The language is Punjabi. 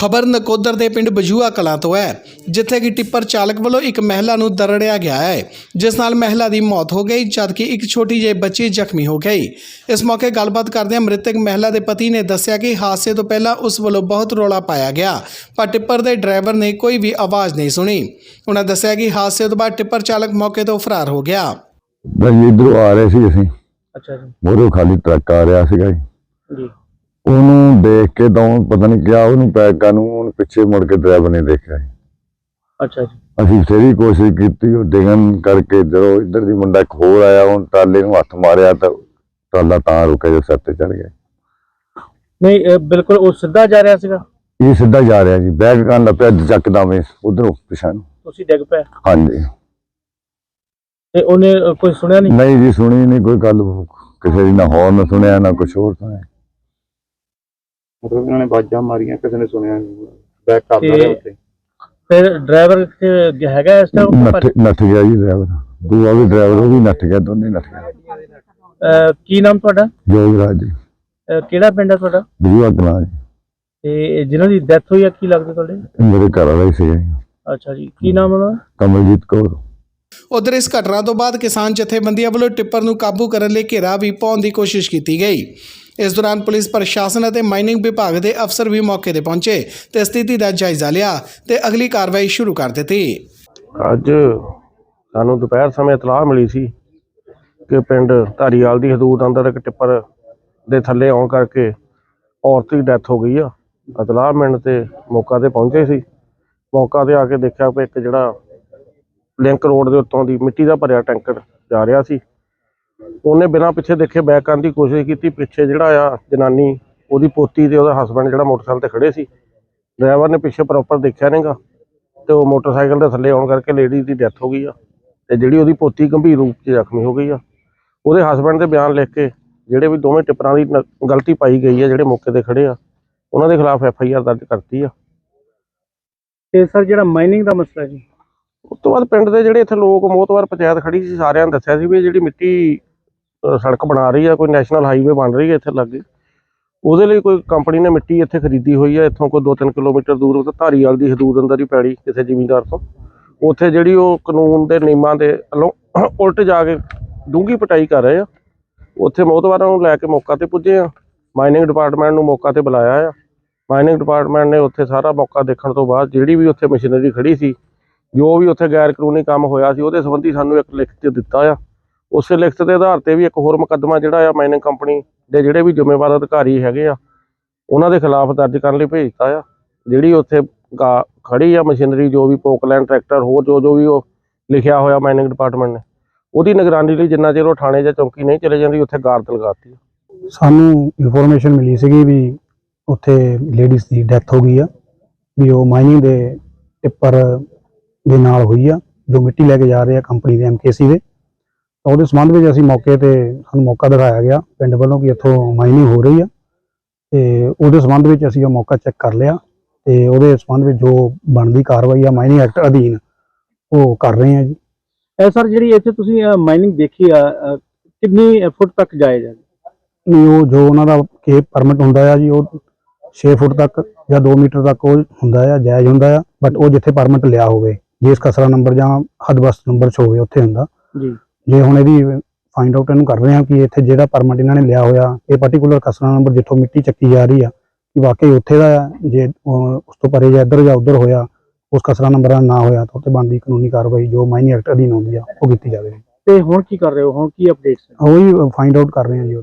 ਖਬਰ ਨਕੋਦਰ ਦੇ ਪਿੰਡ ਬਜੂਆ ਕਲਾਂ ਤੋਂ ਹੈ ਜਿੱਥੇ ਕਿ ਟਿੱਪਰ ਚਾਲਕ ਵੱਲੋਂ ਇੱਕ ਮਹਿਲਾ ਨੂੰ ਦਰੜਿਆ ਗਿਆ ਹੈ ਜਿਸ ਨਾਲ ਮਹਿਲਾ ਦੀ ਮੌਤ ਹੋ ਗਈ ਜਦਕਿ ਇੱਕ ਛੋਟੀ ਜਿਹੀ ਬੱਚੀ ਜ਼ਖਮੀ ਹੋ ਗਈ। ਇਸ ਮੌਕੇ ਗੱਲਬਾਤ ਕਰਦਿਆਂ ਮ੍ਰਿਤਕ ਮਹਿਲਾ ਦੇ ਪਤੀ ਨੇ ਦੱਸਿਆ ਕਿ ਹਾਦਸੇ ਤੋਂ ਪਹਿਲਾਂ ਉਸ ਵੱਲੋਂ ਬਹੁਤ ਰੌਲਾ ਪਾਇਆ ਗਿਆ ਪਰ ਟਿੱਪਰ ਦੇ ਡਰਾਈਵਰ ਨੇ ਕੋਈ ਵੀ ਆਵਾਜ਼ ਨਹੀਂ ਸੁਣੀ। ਉਹਨਾਂ ਦੱਸਿਆ ਕਿ ਹਾਦਸੇ ਤੋਂ ਬਾਅਦ ਟਿੱਪਰ ਚਾਲਕ ਮੌਕੇ ਤੋਂ ਫਰਾਰ ਹੋ ਗਿਆ। ਬਈ ਇਧਰੋਂ ਆ ਰਹੇ ਸੀ ਅਸੀਂ। ਅੱਛਾ ਜੀ। ਮੋਰੋਂ ਖਾਲੀ ਟਰੱਕ ਆ ਰਿਹਾ ਸੀਗਾ ਜੀ। ਜੀ। ਉਹਨੂੰ ਦੇਖ ਕੇ ਤਾਂ ਪਤਾ ਨਹੀਂ ਕਿਹਾ ਉਹਨੂੰ ਪੈਗਾ ਨੂੰ ਉਹਨੂੰ ਪਿੱਛੇ ਮੁੜ ਕੇ ਡਰਾਈਵਰ ਨੇ ਦੇਖਿਆ ਜੀ। ਅੱਛਾ ਜੀ। ਅਸੀਂ ਫੇਰੀ ਕੋਸ਼ਿਸ਼ ਕੀਤੀ ਉਹ ਡਿਗਣ ਕਰਕੇ ਜਦੋਂ ਇੱਧਰ ਦੀ ਮੁੰਡਾ ਇੱਕ ਹੋਰ ਆਇਆ ਉਹਨ ਟਰਾਲੇ ਨੂੰ ਹੱਥ ਮਾਰਿਆ ਤਾਂ ਟਰਾਲਾ ਤਾਂ ਰੁਕਿਆ ਜੋ ਸਿਰ ਤੇ ਚੜ ਗਿਆ। ਨਹੀਂ ਬਿਲਕੁਲ ਉਹ ਸਿੱਧਾ ਜਾ ਰਿਹਾ ਸੀਗਾ? ਇਹ ਸਿੱਧਾ ਜਾ ਰਿਹਾ ਜੀ ਬੈਗ ਕਰਨ ਲੱਪਿਆ ਚੱਕਦਾ ਵੇ ਉਧਰੋਂ ਪਿਛਾਂ ਨੂੰ। ਤੁਸੀਂ ਡਿੱਗ ਪਏ? ਹਾਂਜੀ। ਤੇ ਉਹਨੇ ਕੋਈ ਸੁਣਿਆ ਨਹੀਂ? ਨਹੀਂ ਜੀ ਸੁਣੀ ਨਹੀਂ ਕੋਈ ਗੱਲ ਕਿਸੇ ਦੀ ਨਾ ਹੌਰਨ ਸੁਣਿਆ ਨਾ ਕੁਛ ਹੋਰ ਸੁਣਿਆ। ਮਤਲਬ ਇਹਨਾਂ ਨੇ ਬਾਜਾਂ ਮਾਰੀਆਂ ਕਿਸੇ ਨੇ ਸੁਣਿਆ ਨਹੀਂ ਬੈਕ ਕਰਦਾ ਤੇ- ਰਿਹਾ ਉੱਤੇ ਫਿਰ ਡਰਾਈਵਰ ਹੈਗਾ ਇਸ ਟਾਈਮ ਨੱਠ ਨੱਠ ਗਿਆ ਜੀ ਡਰਾਈਵਰ ਦੂਆ ਵੀ ਡਰਾਈਵਰ ਉਹ ਵੀ ਨੱਠ ਗਿਆ ਦੋਨੇ ਨੱਠ ਗਏ। ਕੀ ਨਾਮ ਤੁਹਾਡਾ? ਜੋਗਰਾਜ ਜੀ। ਅਹ, ਕਿਹੜਾ ਪਿੰਡ ਹੈ ਤੁਹਾਡਾ? ਬਜੂਆ ਕਲਾਂ ਜੀ। ਤੇ ਜਿਨ੍ਹਾਂ ਦੀ ਡੈਥ ਹੋਈ ਆ ਕੀ ਲੱਗਦਾ ਤੁਹਾਡੇ? ਇਹ ਮੇਰੇ ਘਰ ਵਾਲਾ ਹੀ ਸੀਗਾ ਜੀ। ਅੱਛਾ ਜੀ ਕੀ ਨਾਮ ਉਹਨਾਂ ਦਾ? ਕਮਲਜੀਤ ਕੌਰ। ਉਧਰ ਇਸ ਘਟਨਾ ਤੋਂ ਬਾਅਦ ਕਿਸਾਨ ਜਥੇਬੰਦੀਆਂ ਵੱਲੋਂ ਟਿੱਪਰ ਨੂੰ ਕਾਬੂ ਕਰਨ ਲਈ ਘੇਰਾ ਵੀ ਪਾਉਣ ਦੀ ਕੋਸ਼ਿਸ਼ ਕੀਤੀ ਗਈ। ਇਸ ਦੌਰਾਨ ਪੁਲਿਸ ਪ੍ਰਸ਼ਾਸਨ ਅਤੇ ਮਾਈਨਿੰਗ ਵਿਭਾਗ ਦੇ ਅਫਸਰ ਵੀ ਮੌਕੇ ਤੇ ਪਹੁੰਚੇ ਤੇ ਸਥਿਤੀ ਦਾ ਜਾਇਜ਼ਾ ਲਿਆ ਤੇ ਅਗਲੀ ਕਾਰਵਾਈ ਸ਼ੁਰੂ ਕਰ ਦਿੱਤੀ। ਅੱਜ ਸਾਨੂੰ ਦੁਪਹਿਰ ਸਮੇਂ ਇਤਲਾਹ ਮਿਲੀ ਸੀ ਕਿ ਪਿੰਡ ਧਾਰੀਵਾਲ ਦੀ ਹਦੂਦ ਅੰਦਰ ਇੱਕ ਟਿੱਪਰ ਦੇ ਥੱਲੇ ਆਉਣ ਕਰਕੇ ਔਰਤ ਦੀ ਡੈਥ ਹੋ ਗਈ ਆ। ਇਤਲਾਹ ਮਿਲਣ ਤੇ ਮੌਕਾ ਤੇ ਪਹੁੰਚੇ ਸੀ। ਮੌਕਾ ਤੇ ਆ ਕੇ ਦੇਖਿਆ ਕਿ ਇੱਕ ਜਿਹੜਾ ਲਿੰਕ ਰੋਡ ਦੇ ਉੱਤੋਂ ਦੀ ਮਿੱਟੀ ਦਾ ਭਰਿਆ ਟੈਂਕਰ ਜਾ ਰਿਹਾ ਸੀ। ਉਹਨੇ ਬਿਨਾਂ ਪਿੱਛੇ ਦੇਖੇ ਬੈਕ ਕਰਨ ਦੀ ਕੋਸ਼ਿਸ਼ ਕੀਤੀ। ਪਿੱਛੇ ਜਿਹੜਾ ਆ ਜਨਾਨੀ ਉਹਦੀ ਪੋਤੀ ਤੇ ਉਹਦਾ ਹਸਬੰਡ ਜਿਹੜਾ ਮੋਟਰਸਾਈਕਲ ਤੇ ਖੜੇ ਸੀ। ਡਰਾਈਵਰ ਨੇ ਪਿੱਛੇ ਪ੍ਰੋਪਰ ਦੇਖਿਆ ਨਹੀਂਗਾ ਤੇ ਉਹ ਮੋਟਰਸਾਈਕਲ ਦੇ ਥੱਲੇ ਆਉਣ ਕਰਕੇ ਲੇਡੀ ਦੀ ਡੈਥ ਹੋ ਗਈ ਆ ਤੇ ਜਿਹੜੀ ਉਹਦੀ ਪੋਤੀ ਗੰਭੀਰ ਰੂਪ 'ਚ ਜ਼ਖਮੀ ਹੋ ਗਈ ਆ। ਉਹਦੇ ਹਸਬੰਡ ਦੇ ਬਿਆਨ ਲਿਖ ਕੇ ਜਿਹੜੇ ਵੀ ਦੋਵੇਂ ਟਿੱਪਰਾਂ ਦੀ ਨ- ਗਲਤੀ ਪਾਈ ਗਈ ਆ ਜਿਹੜੇ ਮੌਕੇ ਤੇ ਖੜੇ ਆ ਉਹਨਾਂ ਦੇ ਖਿਲਾਫ ਐਫ ਆਈ ਆਰ ਦਰਜ ਕਰਤੀ ਆ। ਤੇ ਸਰ ਜਿਹੜਾ ਮਾਈਨਿੰਗ ਦਾ ਮਸਲਾ ਜੀ? ਉਸ ਤੋਂ ਬਾਅਦ ਪਿੰਡ ਦੇ ਜਿਹੜੇ ਇੱਥੇ ਲੋਕ ਮੋਤਵਾਰ ਪੰਚਾਇਤ ਖੜੀ ਸੀ ਸਾਰਿਆਂ ਨੇ ਦੱਸਿਆ ਸੀ ਵੀ ਇਹ ਜਿਹੜੀ ਮਿੱਟੀ ਸੜਕ ਬਣਾ ਰਹੀ ਆ, ਕੋਈ ਨੈਸ਼ਨਲ ਹਾਈਵੇ ਬਣ ਰਹੀ ਹੈ ਇੱਥੇ ਲੱਗੇ। ਉਹਦੇ ਲਈ ਕੋਈ ਕੰਪਨੀ ਨੇ ਮਿੱਟੀ ਇੱਥੇ ਖਰੀਦੀ ਹੋਈ ਆ, ਇੱਥੋਂ ਕੋਈ 2-3 ਕਿਲੋਮੀਟਰ ਦੂਰ, ਉਹ ਧਾਰੀਵਾਲ ਦੀ ਹਦੂਦ ਅੰਦਰ ਹੀ ਪੈੜੀ ਕਿਸੇ ਜ਼ਿਮੀਂਦਾਰ ਤੋਂ। ਉੱਥੇ ਜਿਹੜੀ ਉਹ ਕਾਨੂੰਨ ਦੇ ਨਿਯਮਾਂ ਦੇ ਵੱਲੋਂ ਉਲਟ ਜਾ ਕੇ ਡੂੰਘੀ ਪਟਾਈ ਕਰ ਰਹੇ ਆ। ਉੱਥੇ ਮੋਤਵਾਰਾਂ ਨੂੰ ਲੈ ਕੇ ਮੌਕਾ ਤੇ ਪੁੱਜੇ ਆ। ਮਾਈਨਿੰਗ ਡਿਪਾਰਟਮੈਂਟ ਨੂੰ ਮੌਕਾ ਤੇ ਬੁਲਾਇਆ ਆ। ਮਾਈਨਿੰਗ ਡਿਪਾਰਟਮੈਂਟ ਨੇ ਉੱਥੇ ਸਾਰਾ ਮੌਕਾ ਦੇਖਣ ਤੋਂ ਬਾਅਦ ਜਿਹੜੀ ਵੀ ਉੱਥੇ ਮਸ਼ੀਨਰੀ ਖੜੀ ਸੀ, ਜੋ ਵੀ ਉੱਥੇ ਗੈਰ ਕਾਨੂੰਨੀ ਕੰਮ ਹੋਇਆ ਸੀ, ਉਹਦੇ ਸੰਬੰਧੀ ਸਾਨੂੰ ਇੱਕ ਲਿਖਤ ਦਿੱਤਾ ਆ। ਉਸੇ ਲਿਖਤ ਦੇ ਆਧਾਰ ਤੇ ਵੀ ਇੱਕ ਹੋਰ ਮੁਕੱਦਮਾ ਜਿਹੜਾ ਆ ਮਾਈਨਿੰਗ ਕੰਪਨੀ ਦੇ ਜਿਹੜੇ ਵੀ ਜ਼ਿੰਮੇਵਾਰ ਅਧਿਕਾਰੀ ਹੈਗੇ ਆ, ਉਹਨਾਂ ਦੇ ਖਿਲਾਫ ਦਰਜ ਕਰਨ ਲਈ ਭੇਜਤਾ ਆ। ਜਿਹੜੀ ਉੱਥੇ ਗਾ- ਖੜੀ ਆ ਮਸ਼ੀਨਰੀ, ਜੋ ਵੀ ਪੋਕਲੈਂਡ ਟਰੈਕਟਰ ਹੋਰ ਜੋ ਜੋ ਵੀ ਉਹ ਲਿਖਿਆ ਹੋਇਆ ਮਾਈਨਿੰਗ ਡਿਪਾਰਟਮੈਂਟ ਨੇ, ਉਹਦੀ ਨਿਗਰਾਨੀ ਲਈ ਜਿੰਨਾ ਚਿਰ ਉਹ ਥਾਣੇ ਜਾਂ ਚੌਂਕੀ ਨਹੀਂ ਚਲੇ ਜਾਂਦੀ, ਉੱਥੇ ਗਾਰਦ ਲਗਾਤੀ ਸਾਨੂੰ ਇਨਫੋਰਮੇਸ਼ਨ ਮਿਲੀ ਸੀਗੀ ਵੀ ਉੱਥੇ ਲੇਡੀਜ਼ ਦੀ ਡੈਥ ਹੋ ਗਈ ਆ, ਵੀ ਉਹ ਮਾਈਨਿੰਗ ਦੇ ਟਿੱਪਰ ਦੇ ਨਾਲ ਹੋਈ ਆ, ਜੋ ਮਿੱਟੀ ਲੈ ਕੇ ਜਾ ਰਹੇ ਆ ਕੰਪਨੀ ਦੇ ਐਮਕੇਸੀ ਦੇ। ਤਾਂ ਉਹਦੇ ਸੰਬੰਧ ਵਿੱਚ ਅਸੀਂ ਮੌਕੇ ਤੇ ਸਾਨੂੰ ਮੌਕਾ ਦਿਖਾਇਆ ਗਿਆ ਪਿੰਡ ਵੱਲੋਂ ਕਿ ਇੱਥੋਂ ਮਾਈਨਿੰਗ ਹੋ ਰਹੀ ਆ। ਤੇ ਉਹਦੇ ਸੰਬੰਧ ਵਿੱਚ ਅਸੀਂ ਉਹ ਮੌਕਾ ਚੈੱਕ ਕਰ ਲਿਆ ਤੇ ਉਹਦੇ ਸੰਬੰਧ ਵਿੱਚ ਜੋ ਬਣਦੀ ਕਾਰਵਾਈ ਆ ਮਾਈਨਿੰਗ ਐਕਟ ਅਧੀਨ ਉਹ ਕਰ ਰਹੇ ਆ ਜੀ। ਇਹ ਸਰ ਜਿਹੜੀ ਇੱਥੇ ਤੁਸੀਂ ਮਾਈਨਿੰਗ ਦੇਖੀ ਆ ਕਿੰਨੀ ਫੁੱਟ ਤੱਕ ਜਾਏ ਜਾਂਦੀ ਨਹੀਂ ਉਹ ਜੋ ਉਹਨਾਂ ਦਾ ਕੇ ਪਰਮਿਟ ਹੁੰਦਾ ਆ ਜੀ ਉਹ 6 ਫੁੱਟ ਤੱਕ ਜਾਂ 2 ਮੀਟਰ ਤੱਕ ਉਹ ਹੁੰਦਾ ਆ ਜਾਇਜ਼ ਹੁੰਦਾ ਆ ਬਟ ਉਹ ਜਿੱਥੇ ਪਰਮਿਟ ਲਿਆ ਹੋਵੇ ਜਿਸ ਕਸਰਾ ਨੰਬਰ ਜਾਂ ਹਦਬਸਤ ਨੰਬਰ 'ਚ ਹੋਵੇ ਉੱਥੇ ਹੁੰਦਾ। ਜੀ। ਜੇ ਹੁਣ ਇਹਦੀ ਫਾਈਂਡ ਆਊਟ ਇਹਨੂੰ ਕਰ ਰਹੇ ਆ ਕਿ ਇੱਥੇ ਜਿਹੜਾ ਪਰਮਿਟ ਇਹਨਾਂ ਨੇ ਲਿਆ ਹੋਇਆ ਇਹ ਪਾਰਟਿਕੂਲਰ ਕਸਰਾ ਨੰਬਰ ਜਿੱਥੋਂ ਮਿੱਟੀ ਚੱਕੀ ਜਾ ਰਹੀ ਆ ਕਿ ਵਾਕਈ ਉੱਥੇ ਦਾ ਜੇ ਉਸ ਤੋਂ ਪਰੇ ਜਾਂ ਇੱਧਰ ਜਾਂ ਉੱਧਰ ਹੋਇਆ ਉਸ ਕਸਰਾ ਨੰਬਰ ਨਾ ਹੋਇਆ ਤਾਂ ਉੱਤੇ ਬਣਦੀ ਕਾਨੂੰਨੀ ਕਾਰਵਾਈ ਜੋ ਮਾਈਨਿੰਗ ਐਕਟ ਅਧੀਨ ਹੁੰਦੀ ਆ ਉਹ ਕੀਤੀ ਜਾਵੇਗੀ। ਤੇ ਹੁਣ ਕੀ ਕਰ ਰਹੇ ਹੋ? ਹੁਣ ਕੀ ਅਪਡੇਟਸ ਉਹੀ ਫਾਈਂਡ ਆਊਟ ਕਰ ਰਹੇ ਆ ਜੀ ਉਹ